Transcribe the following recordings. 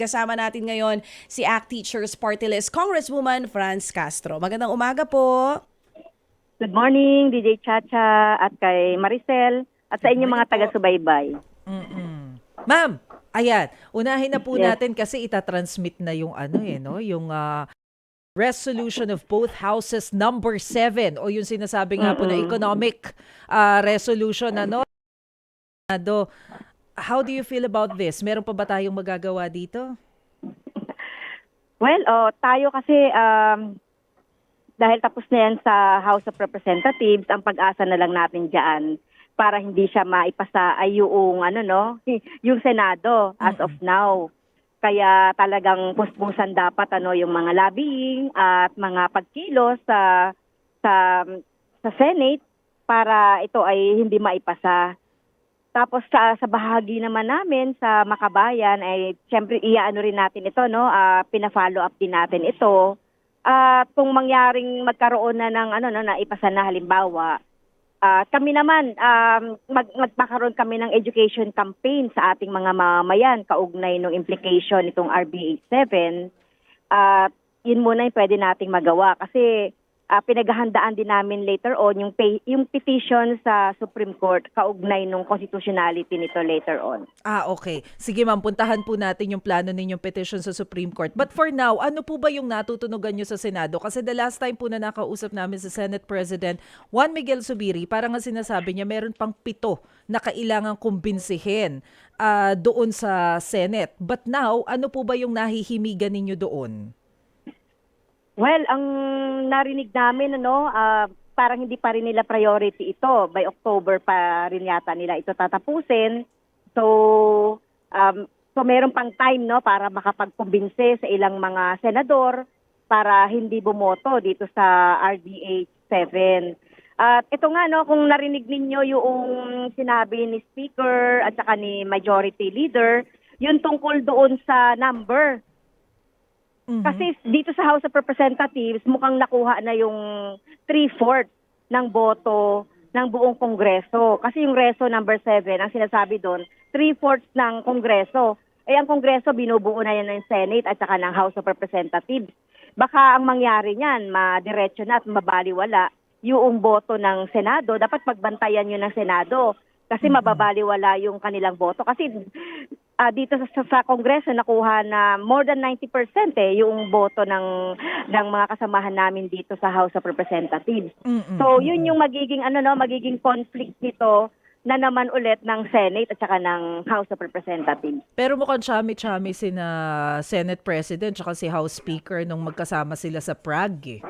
Kasama natin ngayon si ACT Teachers Party List Congresswoman Franz Castro. Magandang umaga po. Good morning, DJ Chacha at kay Maricel at sa inyong mga taga-subaybay. Mm-mm. Ma'am, ayan, unahin na po Yes. natin kasi itatransmit na yung ano eh, no? Yung ah, resolution of both houses number 7 o yung sinasabi nga po na economic ah, resolution ano. Do, how do you feel about this? Meron pa ba tayong magagawa dito? Well, oh, tayo kasi um, dahil tapos na yan sa House of Representatives, ang pag-asa na lang natin diyan para hindi siya maipasa ay yung ano no, yung Senado as of now. Kaya talagang puspusan dapat ano yung mga lobbying at mga pagkilos sa sa sa Senate para ito ay hindi maipasa. Tapos sa, sa bahagi naman namin sa Makabayan ay siyempre iaano rin natin ito no, ah, pina-follow up din natin ito. At kung mangyaring magkaroon na ng ano no na ipasa na halimbawa, ah, kami naman um, mag, magpakaroon kami ng education campaign sa ating mga mamamayan kaugnay ng implication nitong RBA 7. At yun muna yung pwede nating magawa kasi ah, pinaghahandaan din namin later on yung pay, yung petition sa Supreme Court kaugnay ng constitutionality nito later on. Ah, okay. Sige ma'am, puntahan po natin yung plano ninyong petition sa Supreme Court. But for now, ano po ba yung natutunugan nyo sa Senado? Kasi the last time po na nakausap namin sa Senate President Juan Miguel Subiri, parang nga sinasabi niya meron pang pito na kailangan kumbinsihin ah, doon sa Senate. But now, ano po ba yung nahihimigan ninyo doon? Well, ang narinig namin ano, ah, parang hindi pa rin nila priority ito. By October pa rin yata nila ito tatapusin. So, um, so meron pang time no para makapagkumbinse sa ilang mga senador para hindi bumoto dito sa RDH 7. At ito nga no, kung narinig ninyo yung sinabi ni Speaker at saka ni Majority Leader, yun tungkol doon sa number Mhm. kasi dito sa House of Representatives, mukhang nakuha na yung three-fourths ng boto ng buong Kongreso. Kasi yung Reso number 7, ang sinasabi doon, three-fourths ng Kongreso. Eh, ang Kongreso, binubuo na yan ng Senate at saka ng House of Representatives. Baka ang mangyari niyan, madiretso na at mabaliwala yung boto ng Senado. Dapat pagbantayan yun ng Senado kasi mababaliwala yung kanilang boto. Kasi ah, dito sa, sa, sa Kongreso nakuha na more than 90% eh yung boto ng ng mga kasamahan namin dito sa House of Representatives. Mm-mm. So yun yung magiging ano no, magiging conflict nito na naman ulit ng Senate at saka ng House of Representatives. Pero mukhang chami-chami si na Senate President tsaka si House Speaker nung magkasama sila sa Prague eh.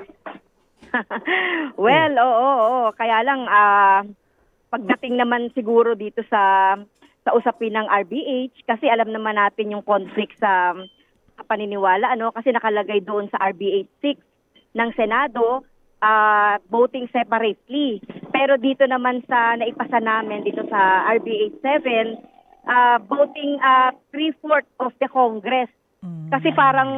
well, oo, oo, kaya lang ah pagdating naman siguro dito sa sa usapin ng RBH kasi alam naman natin yung conflict sa, sa paniniwala ano kasi nakalagay doon sa RBH 6 ng Senado ah voting separately. Pero dito naman sa naipasa namin dito sa RBH 7 ah voting ah three-fourth of the Congress Mm. kasi parang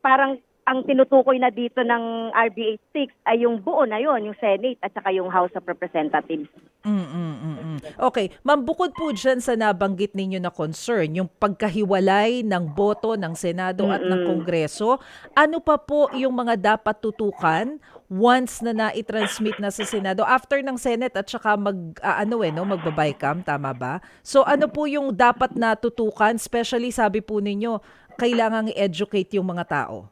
parang ang tinutukoy na dito ng RBH 6 ay yung buo na yon, yung Senate at saka yung House of Representatives. Mm, mm, mm, mm. Okay, ma'am, bukod po dyan sa nabanggit ninyo na concern, yung pagkahiwalay ng boto ng Senado at ng Mm-mm. Kongreso, ano pa po yung mga dapat tutukan once na nai-transmit na sa Senado after ng Senate at saka mag ah, ano eh no magbabaycam tama ba? So ano po yung dapat na tutukan especially sabi po ninyo kailangang i-educate yung mga tao.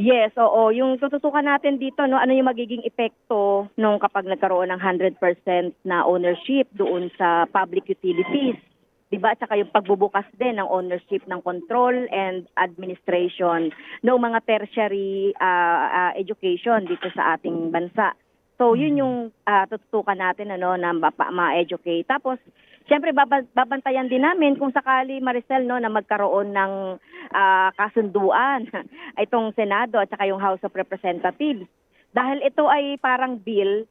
Yes, oo. Yung tututukan natin dito, no, ano yung magiging epekto nung kapag nagkaroon ng 100% na ownership doon sa public utilities. 'Di ba? Tsaka yung pagbubukas din ng ownership ng control and administration ng mga tertiary ah, ah, education dito sa ating bansa. So, yun yung ah, tututukan natin ano na ma-educate. Tapos, Siyempre baba- babantayan din namin kung sakali Maricel no na magkaroon ng ah, kasunduan itong Senado at saka yung House of Representatives. Dahil ito ay parang bill,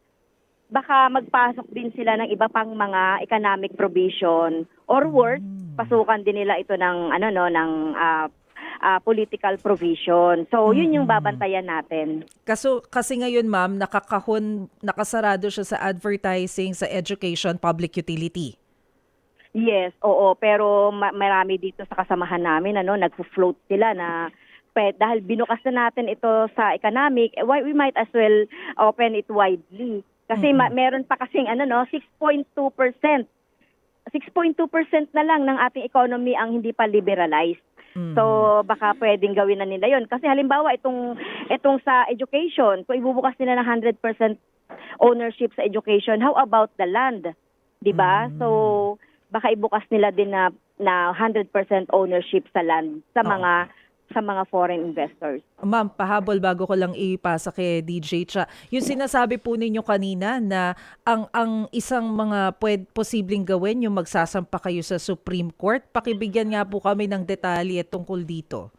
baka magpasok din sila ng iba pang mga economic provision or worse, pasukan din nila ito ng ano no ng ah, ah, political provision. So yun yung babantayan natin. Kaso kasi ngayon ma'am nakakahon nakasarado siya sa advertising sa education public utility. Yes, oo, pero ma- marami dito sa kasamahan namin ano, nagfo-float sila na pe, dahil binukas na natin ito sa economic, eh, why we might as well open it widely. Kasi ma- meron pa kasing ano no, 6.2%. 6.2% na lang ng ating economy ang hindi pa liberalized. Mhm. So baka pwedeng gawin na nila 'yon kasi halimbawa itong itong sa education, kung ibubukas nila ng 100% ownership sa education, how about the land? 'Di ba? Mm. So baka ibukas nila din na na 100% ownership sa land sa mga sa mga foreign investors. Ma'am, pahabol bago ko lang ipasa kay DJ Cha. Yung sinasabi po ninyo kanina na ang ang isang mga pwed, posibleng gawin yung magsasampa kayo sa Supreme Court. Pakibigyan nga po kami ng detalye tungkol dito.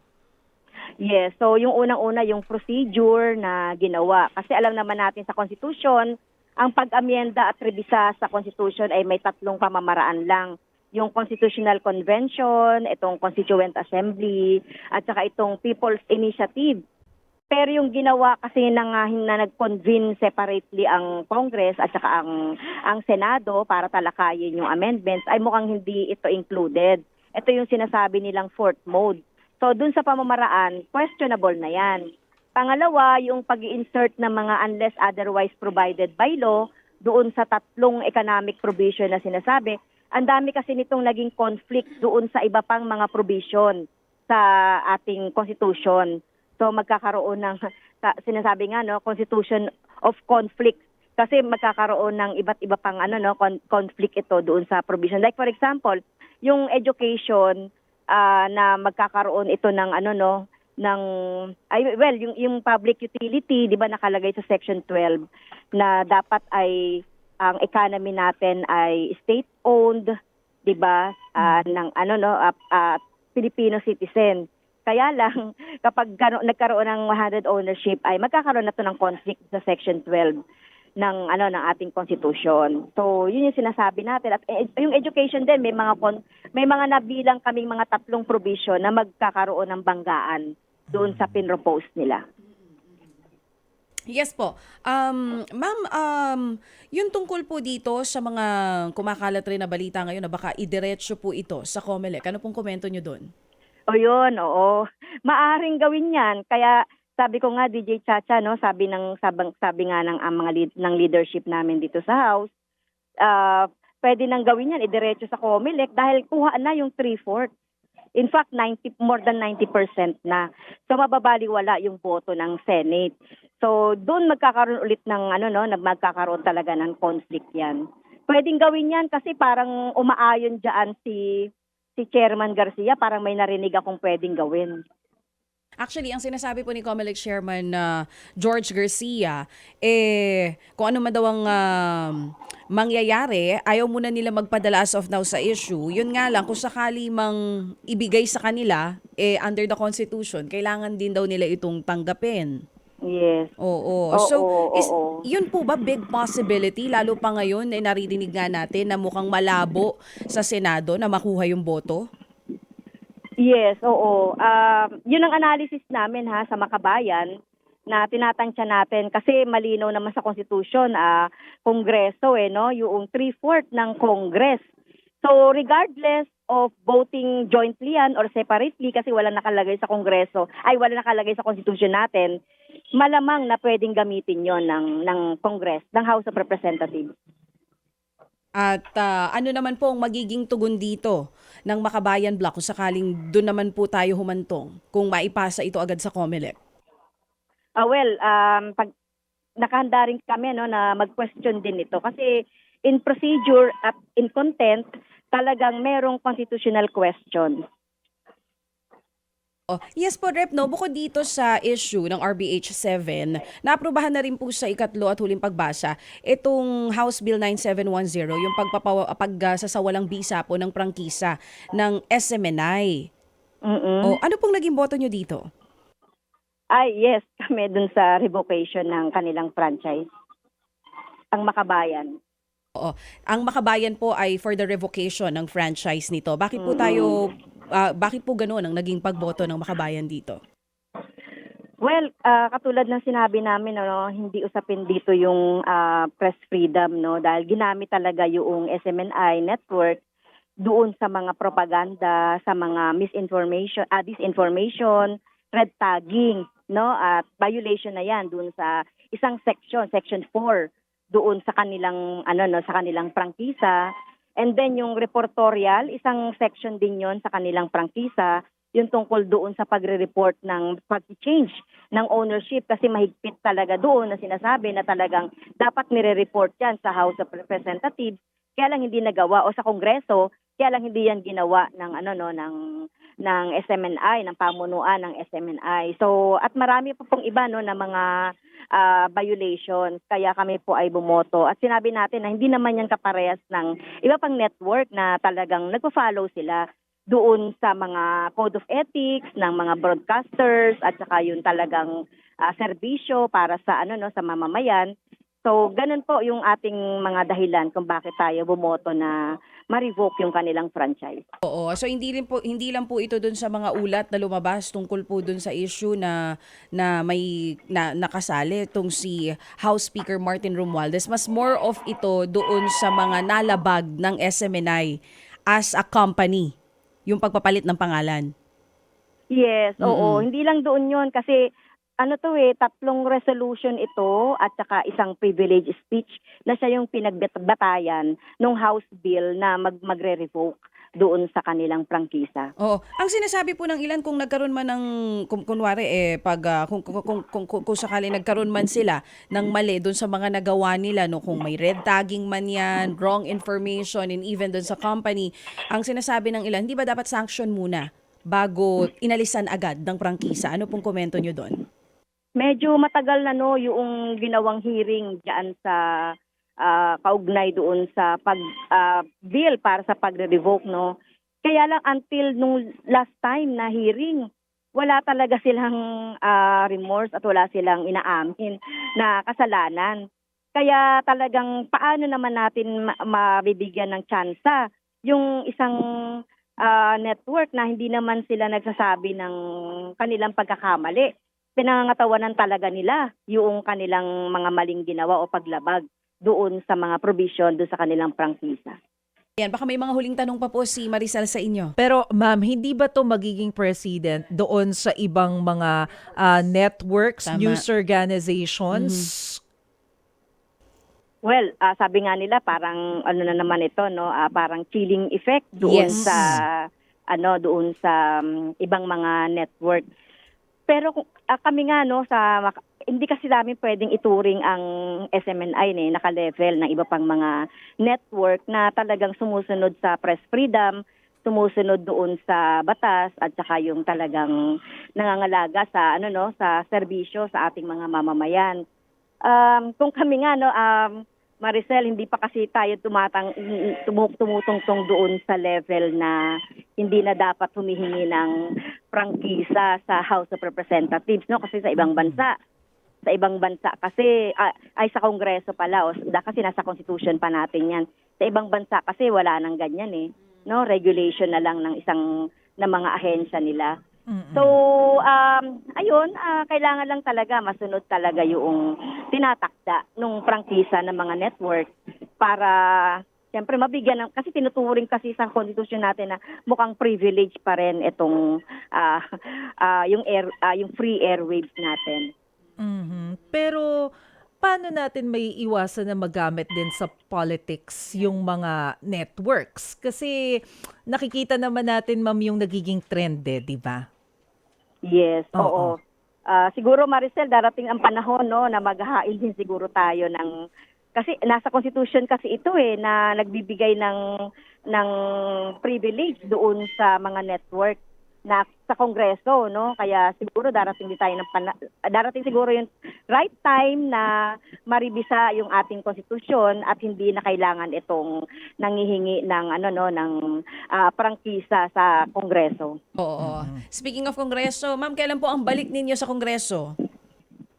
Yes, so yung unang-una yung procedure na ginawa. Kasi alam naman natin sa Constitution, ang pag-amyenda at revisa sa Constitution ay may tatlong pamamaraan lang. Yung Constitutional Convention, itong Constituent Assembly, at saka itong People's Initiative. Pero yung ginawa kasi nga, na nag-convene separately ang Congress at saka ang, ang Senado para talakayin yung amendments ay mukhang hindi ito included. Ito yung sinasabi nilang fourth mode. So dun sa pamamaraan, questionable na yan. Pangalawa, yung pag insert ng mga unless otherwise provided by law doon sa tatlong economic provision na sinasabi, ang dami kasi nitong naging conflict doon sa iba pang mga provision sa ating constitution. So magkakaroon ng sa- sinasabi nga no, constitution of conflict kasi magkakaroon ng iba't iba pang ano no con- conflict ito doon sa provision. Like for example, yung education ah, na magkakaroon ito ng ano no ng ay well yung yung public utility 'di ba nakalagay sa section 12 na dapat ay ang economy natin ay state owned 'di ba Ah, ng ano no ah, ah, Filipino citizen. Kaya lang kapag gano- nagkaroon ng 100 ownership ay magkakaroon na to ng conflict sa section 12 ng ano ng ating constitution. So, yun yung sinasabi natin. At eh, yung education din may mga may mga nabilang kaming mga tatlong provision na magkakaroon ng banggaan doon sa pinropose nila. Yes po. Um, ma'am, um, yung tungkol po dito sa mga kumakalat rin na balita ngayon na baka idiretso po ito sa COMELEC. Ano pong komento nyo doon? O yun, oo. Maaring gawin 'yan. Kaya sabi ko nga DJ Chacha no, sabi ng sabang sabi nga ng ang mga lead, ng leadership namin dito sa house, ah pwede nang gawin 'yan idiretso sa COMELEC dahil kuha na yung 3/4. In fact, 90 more than 90% na. So mababaliwala yung boto ng Senate. So doon magkakaroon ulit ng ano no, magkakaroon talaga ng conflict 'yan. Pwedeng gawin 'yan kasi parang umaayon diyan si si Chairman Garcia, parang may narinig akong pwedeng gawin. Actually, ang sinasabi po ni COMELEC Chairman na George Garcia, eh, kung ano man daw ang um, mangyayari, ayaw muna nila magpadala as of now sa issue. Yun nga lang, kung sakali mang ibigay sa kanila, eh, under the Constitution, kailangan din daw nila itong tanggapin. Yes. Oo. Oo, so, is, oo. yun po ba big possibility? Lalo pa ngayon, eh, naririnig nga natin na mukhang malabo sa Senado na makuha yung boto? Yes, oo. Um, yun ang analysis namin ha sa Makabayan na tinatansya natin kasi malinaw naman sa konstitusyon ah kongreso eh no yung 3/4 ng congress so regardless of voting jointly yan or separately kasi wala nakalagay sa kongreso ay wala nakalagay sa konstitusyon natin malamang na pwedeng gamitin yon ng ng congress ng House of Representatives At ah, ano naman po ang magiging tugon dito ng Makabayan Block kung sakaling doon naman po tayo humantong kung maipasa ito agad sa COMELEC? Ah well, um, pag nakahanda rin kami no na mag-question din ito kasi in procedure at in content talagang merong constitutional question. Oh, yes po, Rep, no, bukod dito sa issue ng RBH 7, naaprubahan na rin po sa ikatlo at huling pagbasa itong House Bill 9710, yung pagsasawalang bisa po ng prangkisa ng SMNI. mm Oh, ano pong naging boto nyo dito? Ay, yes, kami dun sa revocation ng kanilang franchise. Ang makabayan. Oo. Ang makabayan po ay for the revocation ng franchise nito. Bakit po tayo, ah, bakit po ganoon ang naging pagboto ng makabayan dito? Well, ah, katulad ng sinabi namin, ano, hindi usapin dito yung ah, press freedom, no, dahil ginamit talaga yung SMNI network doon sa mga propaganda, sa mga misinformation, ah, disinformation, red tagging, no? At violation na 'yan doon sa isang section, section 4 doon sa kanilang ano no, sa kanilang prangkisa. And then yung reportorial, isang section din 'yon sa kanilang prangkisa, yung tungkol doon sa pagre-report ng pag-change ng ownership. Kasi mahigpit talaga doon na sinasabi na talagang dapat nire-report yan sa House of Representatives. Kaya lang hindi nagawa. O sa Kongreso kaya lang hindi yan ginawa ng ano no ng ng SMNI ng pamunuan ng SMNI so at marami pa pong iba no na mga ah, violations kaya kami po ay bumoto. At sinabi natin na hindi naman yan kaparehas ng iba pang network na talagang nagpo-follow sila doon sa mga code of ethics ng mga broadcasters at saka yung talagang ah, serbisyo para sa ano no sa mamamayan. So, ganun po yung ating mga dahilan kung bakit tayo bumoto na ma-revoke yung kanilang franchise. Oo. So hindi rin po hindi lang po ito dun sa mga ulat na lumabas tungkol po dun sa issue na na may na nakasali itong si House Speaker Martin Romualdez. Mas more of ito doon sa mga nalabag ng SMNI as a company, yung pagpapalit ng pangalan. Yes, oo. Mm-mm. Hindi lang doon yun kasi ano to eh, tatlong resolution ito at saka isang privilege speech na siya yung pinagbatayan ng House Bill na mag magre-revoke doon sa kanilang prangkisa. Oo. Ang sinasabi po ng ilan kung nagkaroon man ng kung kunwari eh pag ah, kung, kung, kung, kung, kung, kung sakali nagkaroon man sila ng mali doon sa mga nagawa nila no kung may red tagging man yan, wrong information and even doon sa company, ang sinasabi ng ilan, hindi ba dapat sanction muna bago inalisan agad ng prangkisa? Ano pong komento nyo doon? Medyo matagal na no yung ginawang hearing diyan sa ah, kaugnay doon sa pag ah, bill para sa pagre-revoke no. Kaya lang until nung last time na hearing, wala talaga silang ah, remorse at wala silang inaamin na kasalanan. Kaya talagang paano naman natin ma- mabibigyan ng tsansa yung isang ah, network na hindi naman sila nagsasabi ng kanilang pagkakamali pinangangatawanan talaga nila yung kanilang mga maling ginawa o paglabag doon sa mga provision doon sa kanilang prangkisa. Yan, baka may mga huling tanong pa po si Maricel sa inyo. Pero ma'am, hindi ba to magiging president doon sa ibang mga ah, networks, Tama. news organizations? Well, ah, sabi nga nila parang ano na naman ito no, ah, parang chilling effect doon Yes. sa ano doon sa um, ibang mga network. Pero ah, kami nga no sa hindi kasi namin pwedeng ituring ang SMNI ne naka-level ng iba pang mga network na talagang sumusunod sa press freedom, sumusunod doon sa batas at saka yung talagang nangangalaga sa ano no sa serbisyo sa ating mga mamamayan. Um, kung kami nga no um, Maricel, hindi pa kasi tayo tumatang tumu- tumutungtong doon sa level na hindi na dapat humihingi ng prangkisa sa House of Representatives no? Kasi sa ibang bansa. Sa ibang bansa. Kasi ah, ay sa kongreso pala o da- kasi nasa constitution pa natin yan. Sa ibang bansa kasi wala nang ganyan eh no? Regulation na lang ng isang ng mga ahensya nila. Mm-mm. So, um, ayun, ah, kailangan lang talaga masunod talaga yung tinatakda nung prangkisa ng mga network para siyempre mabigyan ng kasi tinuturing kasi sa constitution natin na mukhang privilege pa rin itong ah, ah, yung air ah, yung free airwaves natin. Mhm. Pero paano natin may iwasan na magamit din sa politics yung mga networks? Kasi nakikita naman natin, ma'am, yung nagiging trend eh, di ba? Yes, Oo. oo. Ah, siguro Maricel darating ang panahon no na maghahain din siguro tayo ng kasi nasa constitution kasi ito eh na nagbibigay ng ng privilege doon sa mga network na sa kongreso no kaya siguro darating din tayo ng pana- darating siguro yung right time na maribisa yung ating konstitusyon at hindi na kailangan itong nangihingi ng ano no ng ah, prangkisa sa kongreso. Oo. Speaking of Kongreso, ma'am, kailan po ang balik ninyo sa Kongreso?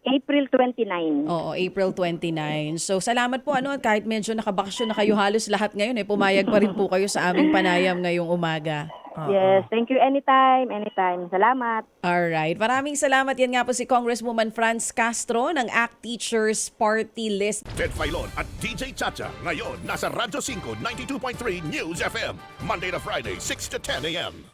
April 29. Oo, April 29. So, salamat po ano, kahit medyo nakabakasyon na kayo halos lahat ngayon eh, pumayag pa rin po kayo sa aming panayam ngayong umaga. Yes, thank you anytime, anytime. Salamat. Alright. Maraming salamat. Yan nga po si Congresswoman Franz Castro ng ACT Teachers Party List. Ted Filon at DJ Chacha. Ngayon, nasa Radyo 5, 92.3 News FM. Monday to Friday, 6 to 10 a.m.